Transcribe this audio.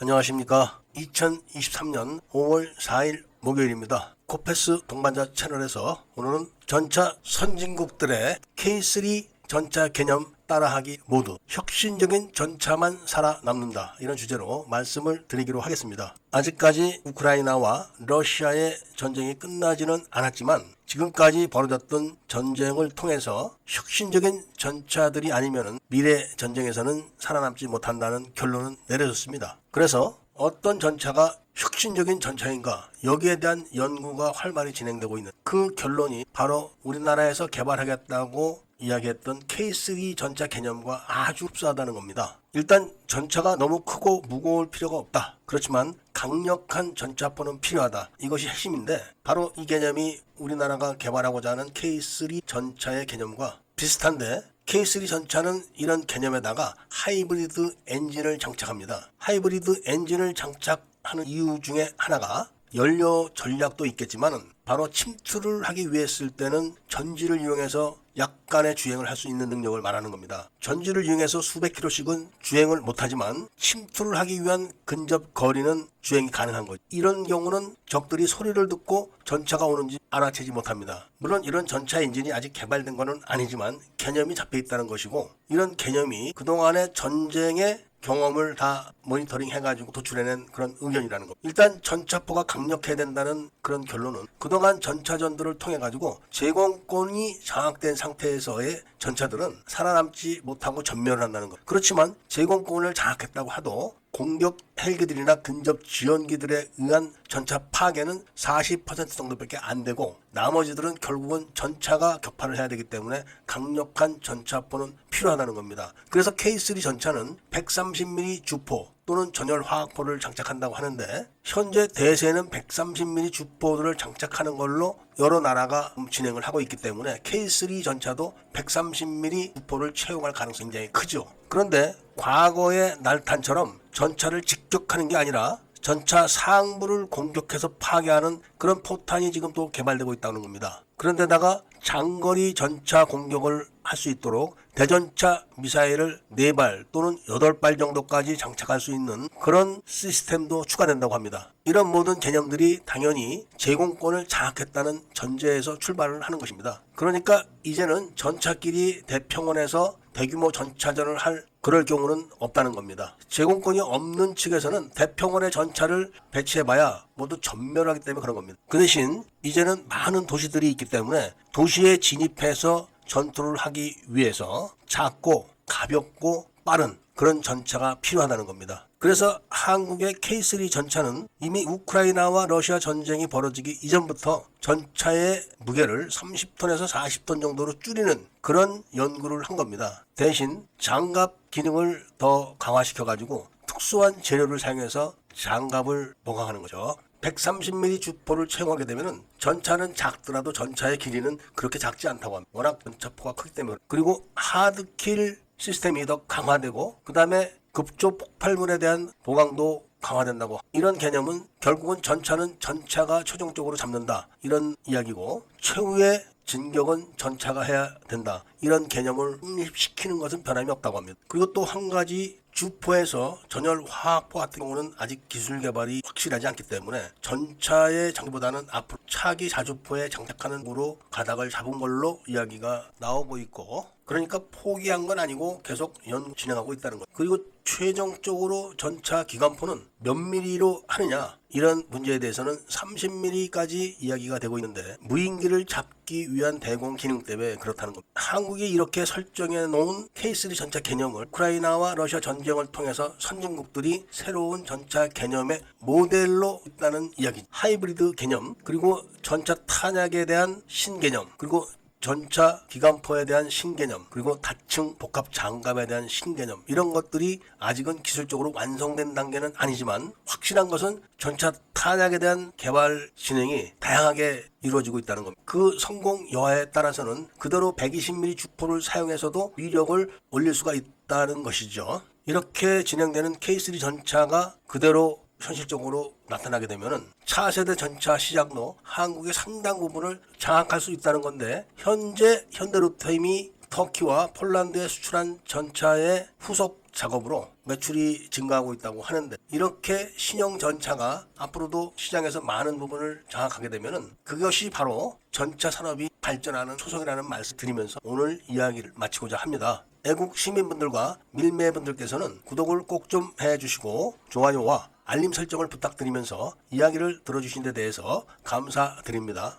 안녕하십니까. 2023년 5월 4일 목요일입니다. 코페스 동반자 채널에서 오늘은 전차 선진국들의 K3 전차 개념 따라하기 모두 혁신적인 전차만 살아남는다 이런 주제로 말씀을 드리기로 하겠습니다. 아직까지 우크라이나와 러시아의 전쟁이 끝나지는 않았지만 지금까지 벌어졌던 전쟁을 통해서 혁신적인 전차들이 아니면 미래 전쟁에서는 살아남지 못한다는 결론은 내려졌습니다. 그래서 어떤 전차가 혁신적인 전차인가 여기에 대한 연구가 활발히 진행되고 있는 그 결론이 바로 우리나라에서 개발하겠다고 이야기했던 K3 전차 개념과 아주 흡사하다는 겁니다. 일단 전차가 너무 크고 무거울 필요가 없다. 그렇지만 강력한 전차포는 필요하다. 이것이 핵심인데 바로 이 개념이 우리나라가 개발하고자 하는 K3 전차의 개념과 비슷한데 K3 전차는 이런 개념에다가 하이브리드 엔진을 장착합니다. 하이브리드 엔진을 장착하는 이유 중에 하나가 연료 전략도 있겠지만은 바로 침투를 하기 위해 쓸 때는 전지를 이용해서 약간의 주행을 할 수 있는 능력을 말하는 겁니다. 전지를 이용해서 수백 킬로씩은 주행을 못하지만 침투를 하기 위한 근접 거리는 주행이 가능한 거죠. 이런 경우는 적들이 소리를 듣고 전차가 오는지 알아채지 못합니다. 물론 이런 전차 엔진이 아직 개발된 것은 아니지만 개념이 잡혀 있다는 것이고 이런 개념이 그동안의 전쟁의 경험을 다 모니터링 해가지고 도출해낸 그런 의견이라는 것. 일단 전차포가 강력해야 된다는 그런 결론은 그동안 전차전들을 통해 가지고 제공권이 장악된 상태에서의 전차들은 살아남지 못하고 전멸을 한다는 것. 그렇지만 제공권을 장악했다고 하도 공격 헬기들이나 근접 지원기들에 의한 전차 파괴는 40% 정도밖에 안 되고 나머지들은 결국은 전차가 격파를 해야 되기 때문에 강력한 전차포는 필요하다는 겁니다. 그래서 K3 전차는 130mm 주포 또는 전열 화학포를 장착한다고 하는데 현재 대세는 130mm 주포들을 장착하는 걸로 여러 나라가 진행을 하고 있기 때문에 K3 전차도 130mm 주포를 채용할 가능성이 굉장히 크죠. 그런데 과거의 날탄처럼 전차를 직격하는 게 아니라 전차 상부를 공격해서 파괴하는 그런 포탄이 지금 또 개발되고 있다는 겁니다. 그런데다가 장거리 전차 공격을 할 수 있도록 대전차 미사일을 4발 또는 8발 정도까지 장착할 수 있는 그런 시스템도 추가된다고 합니다. 이런 모든 개념들이 당연히 제공권을 장악했다는 전제에서 출발을 하는 것입니다. 그러니까 이제는 전차끼리 대평원에서 대규모 전차전을 할 그럴 경우는 없다는 겁니다. 제공권이 없는 측에서는 대평원의 전차를 배치해봐야 모두 전멸하기 때문에 그런 겁니다. 그 대신 이제는 많은 도시들이 있기 때문에 도시에 진입해서 전투를 하기 위해서 작고 가볍고 빠른 그런 전차가 필요하다는 겁니다. 그래서 한국의 K3 전차는 이미 우크라이나와 러시아 전쟁이 벌어지기 이전부터 전차의 무게를 30톤에서 40톤 정도로 줄이는 그런 연구를 한 겁니다. 대신 장갑 기능을 더 강화시켜 가지고 특수한 재료를 사용해서 장갑을 보강하는 거죠. 130mm 주포를 채용하게 되면은 전차는 작더라도 전차의 길이는 그렇게 작지 않다고 합니다. 워낙 전차포가 크기 때문에. 그리고 하드킬 시스템이 더 강화되고 그 다음에 급조 폭발물에 대한 보강도 강화된다고. 이런 개념은 결국은 전차는 전차가 최종적으로 잡는다. 이런 이야기고 최후의 진격은 전차가 해야 된다. 이런 개념을 확립시키는 것은 변함이 없다고 합니다. 그리고 또 한 가지 주포에서 전열 화학포 같은 경우는 아직 기술 개발이 확실하지 않기 때문에 전차의 장비보다는 앞으로 차기 자주포에 장착하는 으로 가닥을 잡은 걸로 이야기가 나오고 있고 그러니까 포기한 건 아니고 계속 연구 진행하고 있다는 것. 그리고 최종적으로 전차 기관포는 몇 미리로 하느냐 이런 문제에 대해서는 30mm까지 이야기가 되고 있는데 무인기를 잡기 위한 대공 기능 때문에 그렇다는 겁니다. 한국이 이렇게 설정해 놓은 K3 전차 개념을 우크라이나와 러시아 전쟁을 통해서 선진국들이 새로운 전차 개념의 모델로 있다는 이야기. 하이브리드 개념 그리고 전차 탄약에 대한 신개념 그리고 전차 기관포에 대한 신개념 그리고 다층 복합 장갑에 대한 신개념 이런 것들이 아직은 기술적으로 완성된 단계는 아니지만 확실한 것은 전차 탄약에 대한 개발 진행이 다양하게 이루어지고 있다는 겁니다. 그 성공 여하에 따라서는 그대로 120mm 주포를 사용해서도 위력을 올릴 수가 있다는 것이죠. 이렇게 진행되는 K3 전차가 그대로 현실적으로 나타나게 되면은 차세대 전차 시장도 한국의 상당 부분을 장악할 수 있다는 건데 현재 현대로템이 터키와 폴란드에 수출한 전차의 후속 작업으로 매출이 증가하고 있다고 하는데 이렇게 신형 전차가 앞으로도 시장에서 많은 부분을 장악하게 되면은 그것이 바로 전차 산업이 발전하는 초석이라는 말씀 드리면서 오늘 이야기를 마치고자 합니다. 애국 시민분들과 밀매분들께서는 구독을 꼭 좀 해주시고 좋아요와 알림 설정을 부탁드리면서 이야기를 들어주신 데 대해서 감사드립니다.